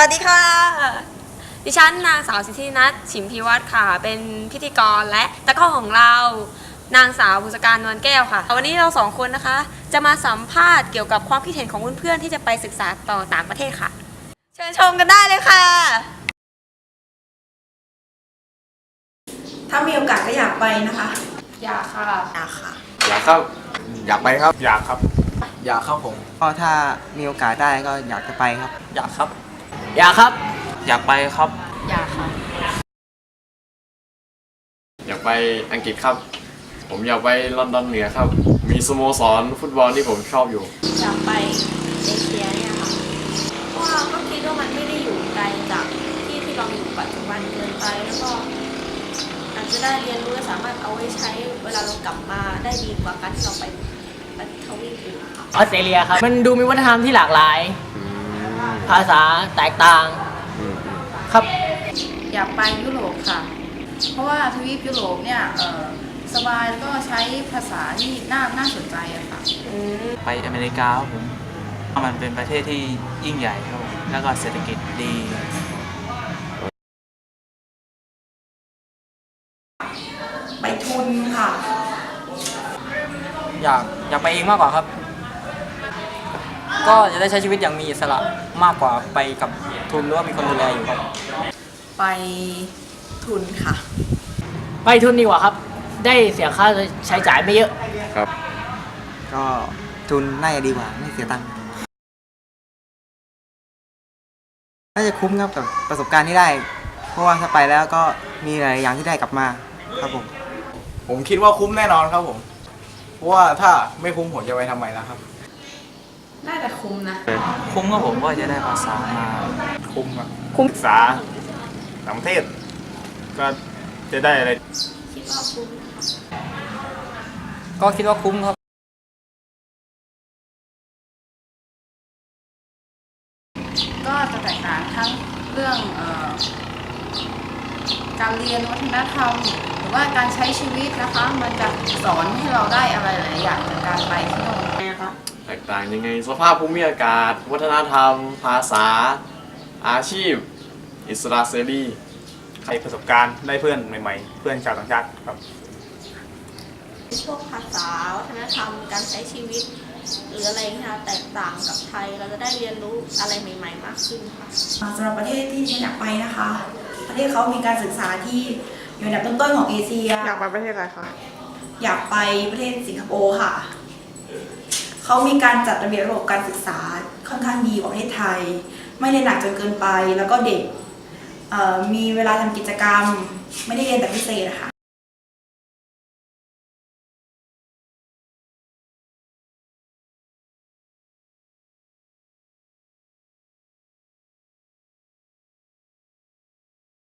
วัสดีค่ะ ดิฉันนางสาวสิทธินัทฉิมพีวัฒน์ค่ะ เป็นพิธีกรและตะกร้อของเรา นางสาวบุษการนวลแก้วค่ะ วันนี้เราสองคนนะคะ จะมาสัมภาษณ์เกี่ยวกับความคิดเห็นของเพื่อนๆที่จะไปศึกษาต่อต่างประเทศค่ะ เชิญชมกันได้เลยค่ะ ถ้ามีโอกาสก็อยากไปนะคะ อยากค่ะ อยากค่ะ อยากครับ อยากไปครับ อยากครับ อยากครับผมก็ถ้ามีโอกาสได้ก็อยากจะไปครับ อยากครับ อยากครับ อยากไปครับ อยากค่ะ อยากไปอังกฤษครับ ผมอยากไปลอนดอนเหนือครับ มีสโมสรฟุตบอลที่ผมชอบอยู่ อยากไปเอเชียเนี่ยค่ะ เพราะว่าก็คิดว่ามันไม่ได้อยู่ไกลจากที่ที่เราอยู่ปัจจุบันเกินไปแล้วก็อาจจะได้เรียนรู้และสามารถเอาไว้ใช้เวลาเรากลับมาได้ดีกว่าการที่เราไปไปทวีปอื่นค่ะ ออสเตรเลียครับ มันดูมีวัฒนธรรมที่หลากหลาย ภาษาแตกต่างครับ อยากไปยุโรปค่ะ เพราะว่าทวีปยุโรปเนี่ยเอ่อสบายแล้วก็ใช้ภาษาที่น่าน่าสนใจอะค่ะ ไปอเมริกาครับผมมันเป็นประเทศที่ยิ่งใหญ่ครับผมแล้วก็เศรษฐกิจดีไปทุนค่ะ อยากอยากไปเองมากกว่าครับ ก็จะได้ใช้ชีวิตอย่างมีอิสระมากกว่าไปกับทุนหรือว่ามีคนดูแลอยู่ครับ ไปทุนค่ะ ไปทุนดีกว่าครับ ได้เสียค่าใช้จ่ายไม่เยอะ ครับก็ทุนน่าจะดีกว่าไม่เสียตังค์น่าจะคุ้มครับกับประสบการณ์ที่ได้ เพราะว่าถ้าไปแล้วก็มีหลายอย่างที่ได้กลับมาครับผม ผมคิดว่าคุ้มแน่นอนครับผม เพราะว่าถ้าไม่คุ้มผมจะไปทำไมล่ะครับ น่าจะคุ้มนะ คุ้มครับผมก็จะได้ภาษามาคุ้มครับศึกษาต่างประเทศ ก็จะได้อะไร คิดว่าคุ้ม ก็คิดว่าคุ้มครับ ก็จะแตกต่างทั้งเรื่องเออการเรียนวัฒนธรรม หรือว่าการใช้ชีวิตนะคะ มันจะสอนให้เราได้อะไรหลายๆอย่างจากการไปที่โน่นนะคะ แตกต่างยังไง สภาพภูมิอากาศ วัฒนธรรม ภาษา อาชีพ อิสระเสรีใช้ประสบการณ์ได้เพื่อนใหม่ ๆ เพื่อนชาวต่างชาติครับ พวกภาษาวัฒนธรรมการใช้ชีวิต หรืออะไรที่แตกต่างกับไทยเราจะได้เรียนรู้อะไรใหม่ ๆ มากขึ้นค่ะสำหรับประเทศที่ฉันอยากไปนะคะ ประเทศเขามีการศึกษาที่อยู่อันดับต้นๆของเอเชีย อยากไปประเทศอะไรคะ อยากไปประเทศสิงคโปร์ค่ะ เขามีการจัดระเบียบระบบการศึกษาค่อนข้างดีกว่าประเทศไทย ไม่ได้หนักจนเกินไป แล้วก็เด็กมีเวลาทำกิจกรรม ไม่ได้เรียนแต่พิเศษนะคะ